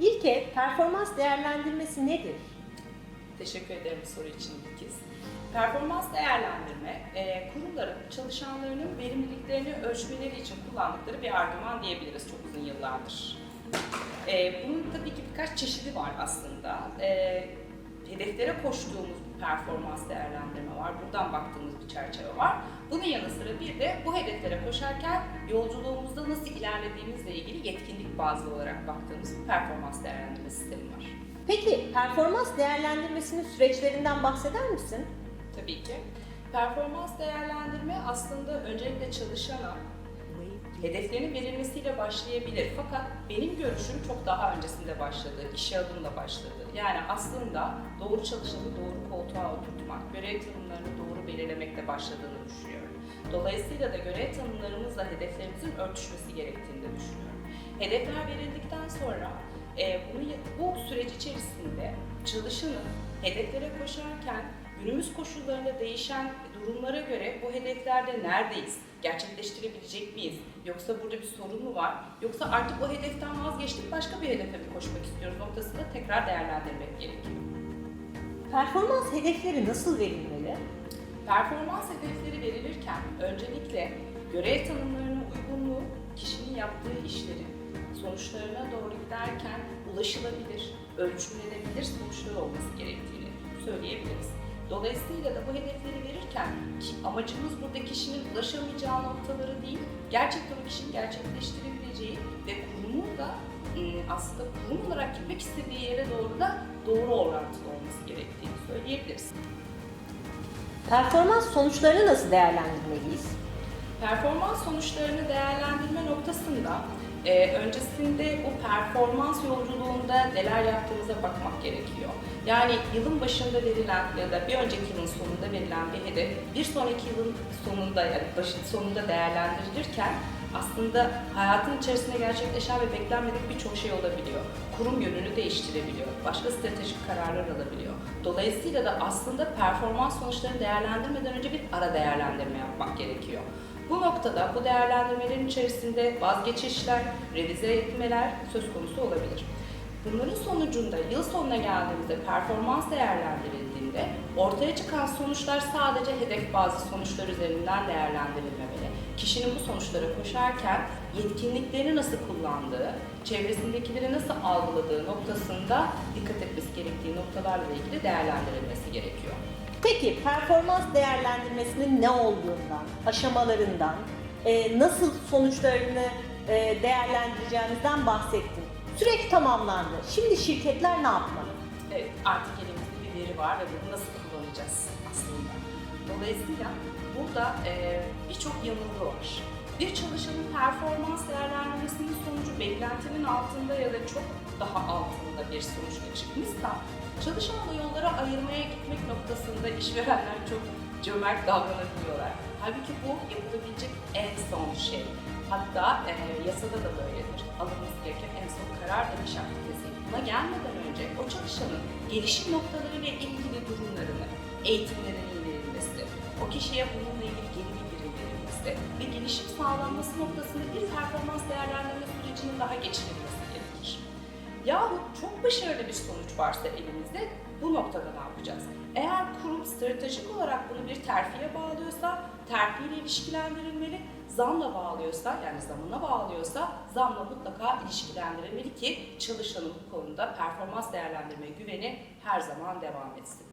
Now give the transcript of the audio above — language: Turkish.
İlke, performans değerlendirmesi nedir? Teşekkür ederim soru için İlkiz. Performans değerlendirme, e, kurumların çalışanlarının verimliliklerini ölçmeleri için kullandıkları bir argüman diyebiliriz çok uzun yıllardır. E, bunun tabii ki birkaç çeşidi var aslında. E, hedeflere koştuğumuz performans değerlendirme var. Buradan baktığımız bir çerçeve var. Bunun yanı sıra bir de bu hedeflere koşarken yolculuğumuzda nasıl ilerlediğimizle ilgili yetkinlik bazlı olarak baktığımız bir performans değerlendirme sistemi var. Peki, performans değerlendirmesinin süreçlerinden bahseder misin? Tabii ki. Performans değerlendirme aslında öncelikle çalışana hedeflerinin verilmesiyle başlayabilir. Fakat benim görüşüm çok daha öncesinde başladı, işe adımla başladı. Yani aslında doğru çalışanı doğru koltuğa oturtmak, görev tanımlarını doğru belirlemekle başladığını düşünüyorum. Dolayısıyla da görev tanımlarımızla hedeflerimizin örtüşmesi gerektiğini de düşünüyorum. Hedefler verildikten sonra e, bunu, bu süreç içerisinde çalışanın hedeflere koşarken günümüz koşullarında değişen durumlara göre bu hedeflerde neredeyiz? Gerçekleştirebilecek miyiz? Yoksa burada bir sorun mu var? Yoksa artık o hedeften vazgeçtik başka bir hedefe mi koşmak istiyoruz noktasında tekrar değerlendirmek gerekiyor. Performans hedefleri nasıl verilmeli? Performans hedefleri verilirken öncelikle görev tanımlarına uygunluğu, kişinin yaptığı işlerin sonuçlarına doğru giderken ulaşılabilir, ölçümlenebilir sonuçlar olması gerektiğini söyleyebiliriz. Dolayısıyla da bu hedefleri verirken amacımız burada kişinin ulaşamayacağı noktaları değil, gerçekten o kişinin gerçekleştirebileceği ve kurumun da e, aslında kurum olarak gitmek istediği yere doğru da doğru orantılı olması gerektiğini söyleyebiliriz. Performans sonuçlarını nasıl değerlendirmeliyiz? Performans sonuçlarını değerlendirme noktasında e, öncesinde bu performans yolculuğunda neler yaptığımıza bakmak gerekiyor. Yani yılın başında verilen ya da bir önceki yılın sonunda verilen bir hedef bir sonraki yılın sonunda yani başın sonunda değerlendirilirken aslında hayatın içerisinde gerçekleşen ve beklenmedik birçok şey olabiliyor. Kurum yönünü değiştirebiliyor, başka stratejik kararlar alabiliyor. Dolayısıyla da aslında performans sonuçlarını değerlendirmeden önce bir ara değerlendirme yapmak gerekiyor. Bu noktada bu değerlendirmelerin içerisinde vazgeçişler, revize etmeler söz konusu olabilir. Bunların sonucunda yıl sonuna geldiğimizde performans değerlendirildiğinde ortaya çıkan sonuçlar sadece hedef bazı sonuçlar üzerinden değerlendirilmemeli. Kişinin bu sonuçlara koşarken yetkinliklerini nasıl kullandığı, çevresindekileri nasıl algıladığı noktasında dikkat etmesi gerektiği noktalarla ilgili değerlendirilmesi gerekiyor. Peki, performans değerlendirmesinin ne olduğundan, aşamalarından, e, nasıl sonuçlarını e, değerlendireceğimizden bahsettin. Süreç tamamlandı. Şimdi şirketler ne yapmalı? Evet, artık elimizde bir veri var ve bunu nasıl kullanacağız aslında. Dolayısıyla burada e, birçok yanılgı var. Bir çalışanın performans değerlendirmesinin sonucu beklentinin altında ya da çok daha altında bir sonuçla çıkmışsa çalışanla yollara ayırmaya gitmek noktasında işverenler çok cömert davranabiliyorlar. Halbuki bu yapılabilecek en son şey. Hatta e, yasada da böyledir. Alınması gereken en son karar danış aktivitesi. Buna gelmeden önce o çalışanın gelişim noktaları ile ilgili durumlarını, eğitimlerinin verilmesi, o kişiye bununla ilgili geri bildirim verilmesi ve gelişim sağlanması noktasında bir performans değerlendirme sürecinin daha geçirilmesi. Yahut çok başarılı bir sonuç varsa elimizde bu noktada ne yapacağız? Eğer kurum stratejik olarak bunu bir terfiye bağlıyorsa terfi ile ilişkilendirilmeli, zamla bağlıyorsa yani zamına bağlıyorsa zamla mutlaka ilişkilendirilmeli ki çalışanın bu konuda performans değerlendirme güveni her zaman devam etsin.